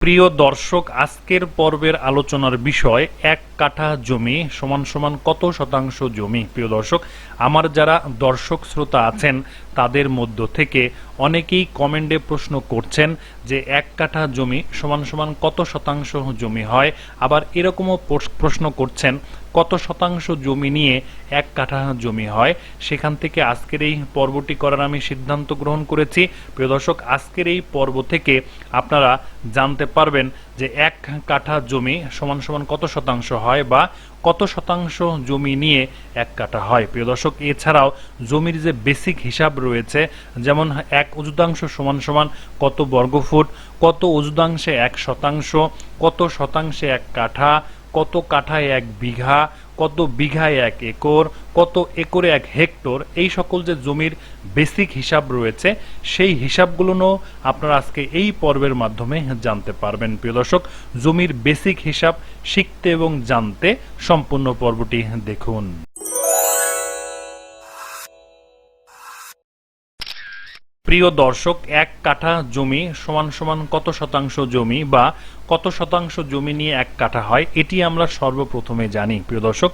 প্রিয় দর্শক আজকের পর্বের আলোচনার বিষয় এক কাঠা জমি, সমান সমান কত শতাংশ জমি? প্রিয় দর্শক, আমার যারা দর্শক শ্রোতা আছেন, তাদের মধ্য থেকে অনেকেই কমেন্টে প্রশ্ন করছেন যে এক কাঠা জমি সমান সমান কত শতাংশ জমি হয়? আবার এরকমও প্রশ্ন করছেন, কত শতাংশ জমি নিয়ে এক কাঠা জমি হয়? সেখান থেকে আজকের এই পর্বটি করার আমি সিদ্ধান্ত গ্রহণ করেছি। প্রিয় দর্শক, আজকের এই পর্ব থেকে আপনারা জানতে পারবেন যে এক কাঠা জমি সমান সমান কত শতাংশ হয় বা কত শতাংশ জমি নিয়ে এক কাঠা হয়? প্রিয় দর্শক, এছাড়াও জমির যে বেসিক হিসাব রয়েছে, যেমন এক অযুতাংশ সমান সমান কত বর্গফুট, কত অযুতাংশে এক শতাংশ, কত শতাংশে এক কাঠা কত কাঠায় এক বিঘা, কত বিঘায় এক একর, কত একরে এক হেক্টর, এই সকল যে জমির বেসিক হিসাব রয়েছে, সেই হিসাবগুলো আপনারা আজকে এই পর্বের মাধ্যমে জানতে পারবেন। প্রিয় দর্শক, জমির বেসিক হিসাব শিখতে এবং জানতে সম্পূর্ণ পর্বটি দেখুন। প্রিয় দর্শক, এক কাঠা জমি সমান সমান কত শতাংশ জমি বা কত শতাংশ জমি নিয়ে এক কাঠা হয়, এটি আমরা সর্বপ্রথমে জানি। প্রিয় দর্শক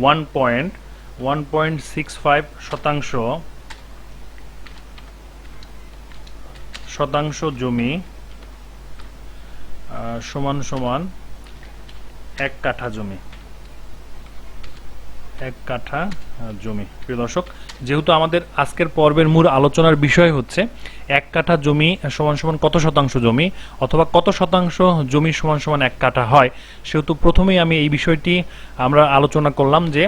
one point one point six five শতাংশ শতাংশ জমি সমান সমান এক কাঠা জমি। এক কাঠা জমি। প্রিয় দর্শক, যেহেতু আমাদের আজকের পর্বের মূল আলোচনার বিষয় হচ্ছে এক কাঠা জমি সমান সমান কত শতাংশ জমি অথবা কত শতাংশ জমি সমান সমান এক কাঠা হয়, সেহেতু প্রথমেই আমি এই বিষয়টি আমরা আলোচনা করলাম যে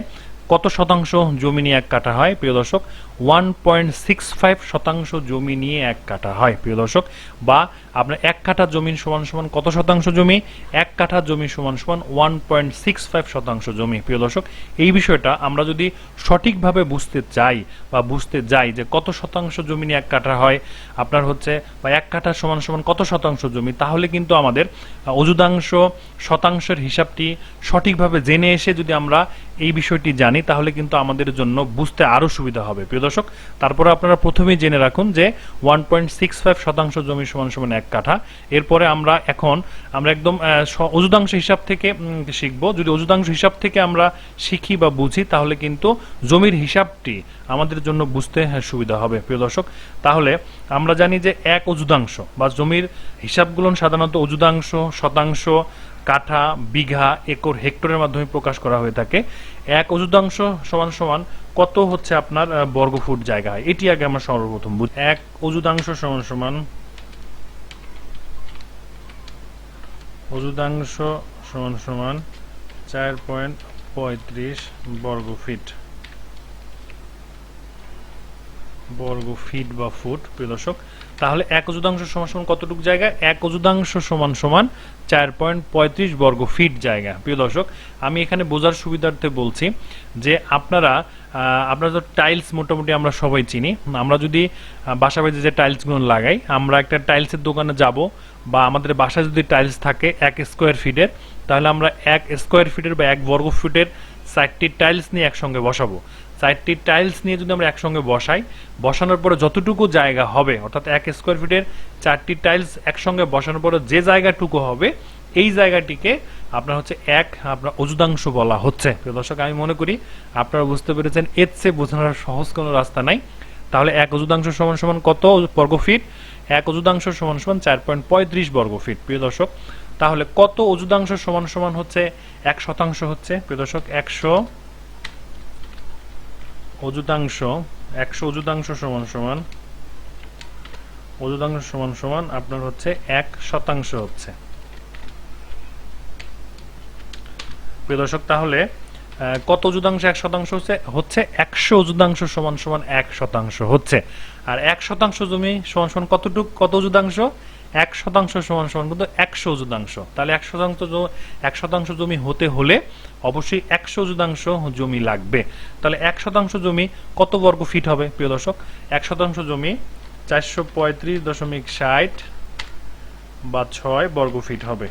কত শতাংশ জমি নিয়ে এক কাটা হয়? প্রিয় দর্শক ওয়ান পয়েন্ট সিক্স ফাইভ শতাংশ জমি নিয়ে এক কাটা হয়। প্রিয় দর্শক, বা আপনার এক কাঠা জমির সমান সমান কত শতাংশ জমি? এক কাঠা জমি সমান সমান ওয়ান পয়েন্ট সিক্স ফাইভ শতাংশ জমি। প্রিয় দর্শক, এই বিষয়টা আমরা যদি সঠিকভাবে বুঝতে চাই বা বুঝতে যাই যে কত শতাংশ জমি নিয়ে এক কাঠা হয়, আপনার হচ্ছে বা এক কাঠা সমান সমান কত শতাংশ জমি, তাহলে কিন্তু আমাদের অযুদাংশ শতাংশের হিসাবটি সঠিকভাবে জেনে এসে যদি আমরা এই বিষয়টি জানি তাহলে কিন্তু আমাদের জন্য বুঝতে আরও সুবিধা হবে। প্রিয় দর্শক তারপরে আপনারা প্রথমেই জেনে রাখুন যে ওয়ান পয়েন্ট সিক্স ফাইভ শতাংশ জমি সমান সমান এক কাঠা। এরপরে আমরা এখন আমরা একদম অযুদাংশ হিসাব থেকে শিখব। যদি অযুদাংশ হিসাব থেকে আমরা শিখি বা বুঝি তাহলে কিন্তু জমির হিসাবটি আমাদের জন্য বুঝতে হ্যাঁ, সুবিধা হবে। প্রিয় দর্শক তাহলে আমরা জানি যে এক অযুদাংশ বা জমির হিসাবগুলো সাধারণত অযুদাংশ শতাংশ কাঠা, বিঘা, একর, হেক্টরের মাধ্যমে প্রকাশ করা হয়ে থাকে। এক অযুদাংশ সমান সমান কত হচ্ছে আপনার বর্গ বর্গফুট জায়গা? এটি আগে আমরা সর্বপ্রথম বুঝ। এক অযুদাংশ সমান সমান অযুদাংশ সমান সমান চার পয়েন্ট পঁয়ত্রিশ বর্গ ফিট বর্গ ফিট বা ফুট, প্রিয় দর্শক। তাহলে এক অযুদাংশ সমান সমান কতটুকু জায়গা? এক অযুদাংশ সমান সমান চার পয়েন্ট পঁয়ত্রিশ বর্গ ফিট জায়গা, প্রিয় দর্শক। আমি এখানে বোঝার সুবিধার্থে বলছি যে আপনারা আপনারা তো টাইলস মোটামুটি আমরা সবাই চিনি। আমরা যদি বাসা বাড়িতে যে টাইলসগুলো লাগাই, আমরা একটা টাইলসের দোকানে যাব বা আমাদের বাসায় যদি টাইলস থাকে এক স্কোয়ার ফিটের, তাহলে আমরা এক স্কোয়ার ফিটের বা এক বর্গ ফিটের চারটি টাইলস নিয়ে একসঙ্গে বসাবো। চারটি টাইলস নিয়ে যদি আমরা একসঙ্গে বসাই, বসানোর পরে যতটুকু জায়গা হবে, অর্থাৎ এক স্কোয়ার ফিটের চারটি টাইলস একসঙ্গে বসানোর পরে যে জায়গাটুকু হবে, এই জায়গাটিকে আপনার হচ্ছে এক আপনার অযুদাংশ বলা হচ্ছে। প্রিয় দর্শক, আমি মনে করি আপনারা বুঝতে পেরেছেন, এর চেয়ে বোঝানোর সহজ কোনো রাস্তা নাই। তাহলে এক অযুদাংশ সমান সমান কত বর্গ ফিট এক অযুদাংশ সমান সমান চার পয়েন্ট পঁয়ত্রিশ বর্গ ফিট প্রিয় দর্শক তাহলে কত অযুদাংশ সমান সমান হচ্ছে? এক শতাংশ হচ্ছে, প্রিয় দর্শক, একশো অযুতাংশ একশো অযুতাংশ সমান সমান অযুতাংশ সমান সমান আপনার হচ্ছে এক শতাংশ হচ্ছে। প্রিয় দর্শক, তাহলে কত অযুতাংশ এক শতাংশ হচ্ছে? হচ্ছে একশো অযুতাংশ সমান সমান এক শতাংশ হচ্ছে। আর এক শতাংশ জমি সমান সমান কতটুক? কত অযুতাংশ এক শতাংশ সমান সমান কিন্তু একশো অযুতাংশ তাহলে এক শতাংশ এক শতাংশ জমি হতে হলে অবশ্যই একশো অযুতাংশ জমি লাগবে। তাহলে এক শতাংশ জমি কত বর্গ ফিট হবে, প্রিয় দর্শক? এক শতাংশ জমি চারশো পঁয়ত্রিশ দশমিক ষাট বা ছয় বর্গ ফিট হবে।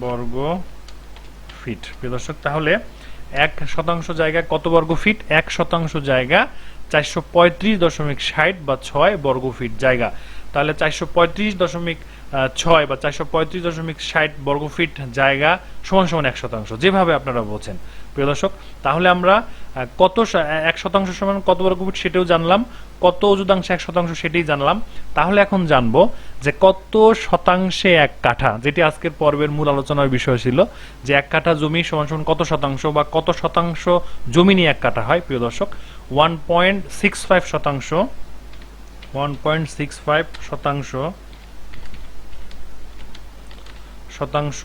বর্গ ফিট, প্রিয় দর্শক। তাহলে এক শতাংশ জায়গা কত বর্গ ফিট? এক শতাংশ জায়গা চারশো পঁয়ত্রিশ দশমিক বা ছয় বর্গ ফিট জায়গা। তাহলে চারশো পঁয়ত্রিশ দশমিক ছয় বা চারশো পঁয়ত্রিশ দশমিক ষাট বর্গফিট জায়গা সমান সমান এক শতাংশ। যেভাবে আপনারা বোঝেন প্রিয় দর্শক, তাহলে আমরা কত এক শতাংশ সমান কত বর্গফিট সেটাও জানলাম, কত অযুদাংশে এক শতাংশ সেটাই জানলাম। তাহলে এখন জানব যে কত শতাংশে এক কাঠা, যেটি আজকের পর্বের মূল আলোচনার বিষয় ছিল, যে এক কাঠা জমি সমান সমান কত শতাংশ বা কত শতাংশ জমি নিয়ে এক কাঠা হয়। প্রিয় দর্শক ওয়ান পয়েন্ট সিক্স ফাইভ শতাংশ ওয়ান পয়েন্ট সিক্স ফাইভ শতাংশ শতাংশ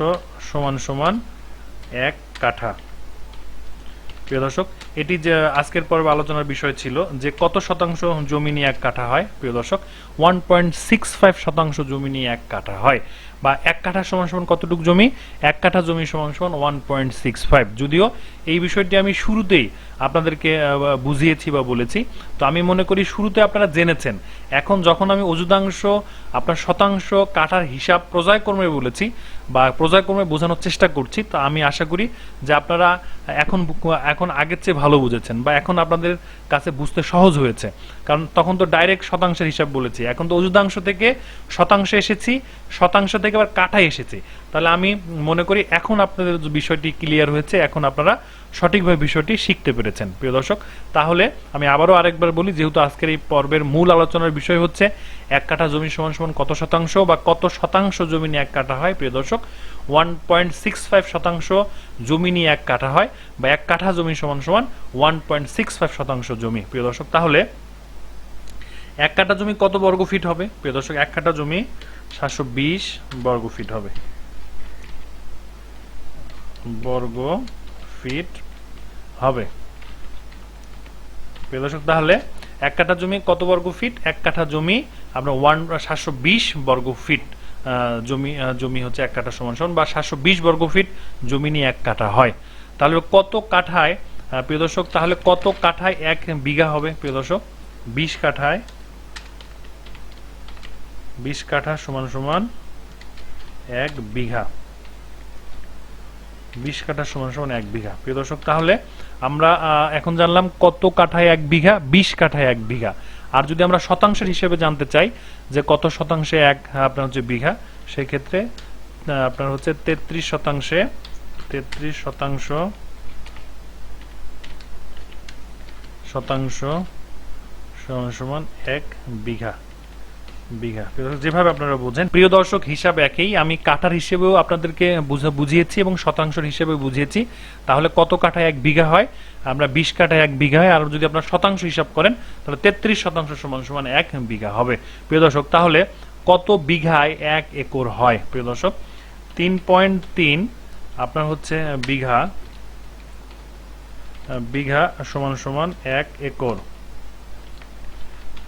সমান সমান এক কাঠা। প্রিয় দর্শক এটি যে আজকের পর্বে আলোচনার বিষয় ছিল, যে কত শতাংশ জমি নিয়ে এক কাঠা হয়, প্রিয় দর্শক? ওয়ান পয়েন্ট সিক্স ফাইভ শতাংশ জমি নিয়ে এক কাঠা হয়। বা এক কাঠা সমান সমান কতটুকু জমি? এক কাঠা জমি সমান সমান ওয়ান পয়েন্ট সিক্স ফাইভ যদিও এই বিষয়টি আমি শুরুতেই আপনাদেরকে বুঝিয়েছি বা বলেছি, তো আমি মনে করি শুরুতে আপনারা জেনেছেন। এখন যখন আমি অযুদাংশ আপনার শতাংশ কাঠার হিসাব পর্যায়ক্রমে বলেছি, বা পর্যায়ক্রমে বোঝানোর চেষ্টা করছি, তো আমি আশা করি যে আপনারা এখন এখন আগের চেয়ে ভালো বুঝেছেন বা এখন আপনাদের কাছে বুঝতে সহজ হয়েছে। কারণ তখন তো ডাইরেক্ট শতাংশের হিসাব বলেছি। এখন তো অযুদাংশ থেকে শতাংশ এসেছি, শতাংশ থেকে আবার কাঠায় এসেছি। তাহলে আমি মনে করি এখন আপনাদের বিষয়টি ক্লিয়ার হয়েছে, এখন আপনারা সঠিকভাবে বিষয়টি শিখতে পেরেছেন। প্রিয় দর্শক, তাহলে আমি আবারও আরেকবার বলি, যেহেতু আজকের এই পর্বের মূল আলোচনার বিষয় হচ্ছে এক কাঠা জমি সমান সমান কত শতাংশ বা কত শতাংশ জমি নিয়ে এক কাঠা হয়, প্রিয় দর্শক? ওয়ান পয়েন্ট সিক্স ফাইভ শতাংশ জমি নিয়ে এক কাঠা হয় বা এক কাঠা জমি সমান সমান ওয়ান পয়েন্ট সিক্স ফাইভ শতাংশ জমি, প্রিয় দর্শক। তাহলে এক কাঠা জমি কত বর্গ ফিট হবে? প্রিয় দর্শক, এক কাঠা জমি সাতশো বিশ বর্গ ফিট হবে। বর্গ ফিট হবে। প্রিয় দর্শক, তাহলে এক কাঠা জমি কত বর্গ ফিট? এক কাঠা জমি আপনার ওয়ান সাতশো বিশ বর্গ ফিট জমি জমি হচ্ছে এক কাঠা সমান সমান, বা সাতশো বিশ বর্গ ফিট জমি নিয়ে এক কাঠা হয়। তাহলে কত কাঠায় প্রিয় দর্শক, তাহলে কত কাঠায় এক বিঘা হবে? প্রিয় দর্শক, বিশ কাঠায়, বিশ কাঠা সমান সমান এক বিঘা। বিশ কাঠা সমান সমান এক বিঘা। প্রিয় দর্শক, তাহলে আমরা এখন জানলাম কত কাঠায় এক বিঘা, বিশ কাঠায় এক বিঘা। আর যদি আমরা শতাংশের হিসেবে জানতে চাই যে কত শতাংশে এক আপনার হচ্ছে বিঘা, সেক্ষেত্রে আপনার হচ্ছে তেত্রিশ শতাংশে, তেত্রিশ শতাংশ শতাংশ সমান সমান এক বিঘা। বিঘা। যেভাবে আপনারা বোঝেন, প্রিয় দর্শক হিসাব একই, আমি কাঠার হিসেবেও আপনাদেরকে বুঝিয়েছি এবং শতাংশের হিসেবে বুঝিয়েছি। তাহলে কত কাঠায় এক বিঘা হয়? আমরা বিশ কাঠায় এক বিঘা হয়। আর যদি আপনার শতাংশ হিসাব করেন, তাহলে তেত্রিশ শতাংশ সমান সমান এক বিঘা হবে। প্রিয় দর্শক, তাহলে কত বিঘায় এক একর হয়? প্রিয় দর্শক, তিন পয়েন্ট তিন আপনার হচ্ছে বিঘা বিঘা সমান সমান এক একর।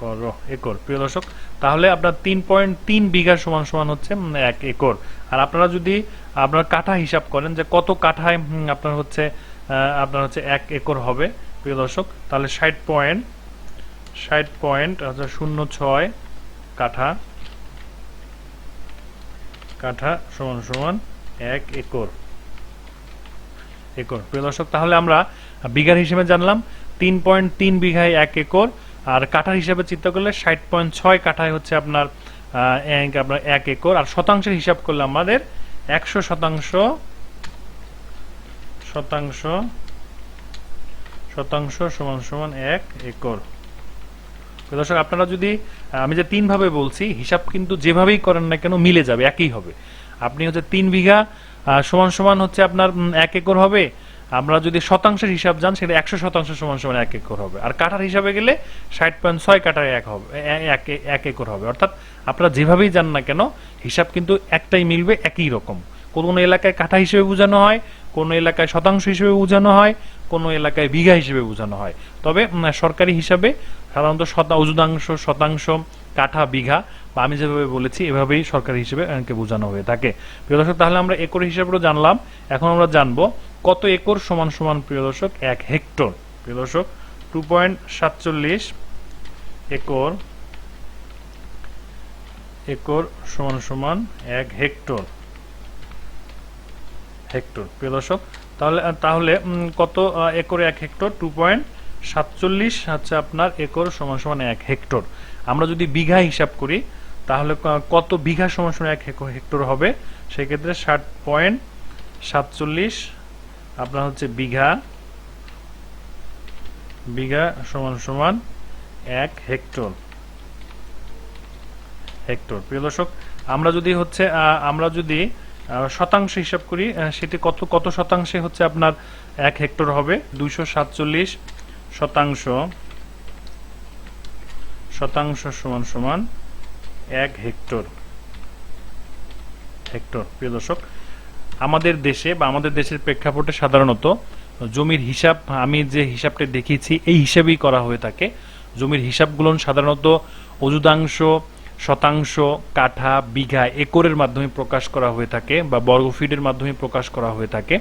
করো একর। প্রিয় দর্শক, তাহলে আপনার তিন পয়েন্ট তিন বিঘা সমান সমান হচ্ছে এক একর। আর আপনারা যদি, আপনার কাঠা হিসাব করেন যে কত কাঠায় আপনার হচ্ছে আপনার হচ্ছে এক একর হবে, প্রিয় দর্শক, তাহলে ষাট পয়েন্ট ষাট পয়েন্ট আচ্ছা শূন্য ছয় কাঠা কাঠা সমান সমান এক একর। একর। প্রিয় দর্শক, তাহলে আমরা বিঘার হিসেবে জানলাম, তিন পয়েন্ট তিন বিঘায় এক একর আর কাঠার হিসাবে চিন্তা করলে ষাট পয়েন্ট ছয় কাঠায় হচ্ছে আপনার আপনার এক একর। আর শতাংশের হিসাব করলে আমাদের একশো শতাংশ শতাংশ শতাংশ সমান সমান এক একর। দর্শক, আপনারা যদি আমি যে তিন ভাবে বলছি, হিসাব কিন্তু যেভাবেই করেন না কেন মিলে যাবে, একই হবে। আপনি হচ্ছে তিন বিঘা সমান সমান হচ্ছে আপনার এক একর হবে আমরা যদি শতাংশের হিসাব জান সেটা একশো শতাংশ সমান সমান এক একর হবে। আর কাঠার হিসাবে গেলে ষাট পয়েন্ট ছয় কাঠায় এক হবে এক একর হবে। অর্থাৎ আপনারা যেভাবেই যান না কেন, হিসাব কিন্তু একটাই মিলবে একই রকম। কোন এলাকায় কাঠা হিসেবে বোঝানো হয়, কোন এলাকায় শতাংশ হিসেবে বোঝানো হয়, কোন এলাকায় বিঘা হিসেবে বোঝানো হয়। তবে সরকারি হিসাবে সাধারণত শতা অযুদাংশ শতাংশ, কাঠা, বিঘা বা আমি যেভাবে বলেছি, এভাবেই সরকারি হিসেবে একে বোঝানো হয়ে থাকে। প্রিয় দর্শক, তাহলে আমরা একর হিসাবেও জানলাম। এখন আমরা জানব কত একর সমান সমান, প্রিয় দর্শক, এক হেক্টর? প্রিয় দর্শক টু একর একর সমান সমান এক হেক্টর। হেক্টর, প্রিয় দর্শক, তাহলে তাহলে কত একরে এক হেক্টর? টু পয়েন্ট সাতচল্লিশ হচ্ছে আপনার একর সমান সমান এক হেক্টর। আমরা যদি বিঘা হিসাব করি তাহলে কত বিঘা সমান সমান এক হেক্টর হবে? সেক্ষেত্রে ষাট পয়েন্ট সাতচল্লিশ আপনার হচ্ছে বিঘা। বিঘা সমান সমান এক হেক্টর। হেক্টর। প্রিয় দর্শক, আমরা যদি হচ্ছে আমরা যদি শতাংশ হিসাব করি সেটি কত কত শতাংশে হচ্ছে আপনার এক হেক্টর হবে? দুইশো সাতচল্লিশ শতাংশ। শতাংশ সমান সমান এক হেক্টর। হেক্টর, প্রিয় দর্শক, আমাদের দেশে বা আমাদের দেশের প্রেক্ষাপটে সাধারণত জমির হিসাব, আমি যে হিসাবটা দেখিয়েছি, এই হিসাবেই করা হয়ে থাকে। জমির হিসাবগুলো সাধারণত অজুদাংশ শতাংশ, কাঠা, বিঘা, একরের মাধ্যমে প্রকাশ করা হয়ে থাকে বা বর্গফিটের মাধ্যমে প্রকাশ করা হয়ে থাকে।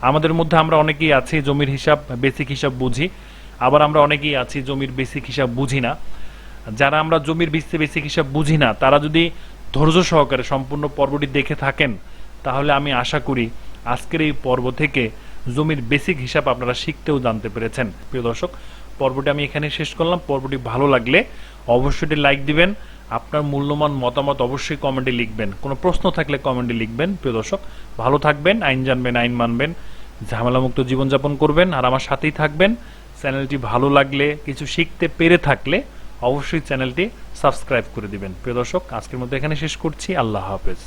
আমাদের মধ্যে আমরা অনেকেই আছি, জমির হিসাব বেসিক হিসাব বুঝি। আবার আমরা অনেকেই আছি, জমির বেসিক হিসাব বুঝি না। যারা আমরা জমির বিস্তে বেসিক হিসাব বুঝি না, তারা যদি ধৈর্য সহকারে সম্পূর্ণ পর্বটি দেখে থাকেন, তাহলে আমি আশা করি আজকের এই পর্ব থেকে জমির বেসিক হিসাব আপনারা শিখতেও জানতে পেরেছেন। প্রিয় দর্শক, পর্বটি আমি এখানে শেষ করলাম। পর্বটি ভালো লাগলে অবশ্যই লাইক দিবেন। আপনার মূল্যবান মতামত অবশ্যই কমেন্টে লিখবেন। কোনো প্রশ্ন থাকলে কমেন্টে লিখবেন। প্রিয় দর্শক, ভালো থাকবেন, আইন জানবেন, আইন মানবেন, ঝামেলামুক্ত জীবনযাপন করবেন, আর আমার সাথেই থাকবেন। চ্যানেলটি ভালো লাগলে, কিছু শিখতে পেরে থাকলে অবশ্যই চ্যানেলটি সাবস্ক্রাইব করে দিবেন। প্রিয় দর্শক আজকের মধ্যে এখানে শেষ করছি। আল্লাহ হাফেজ।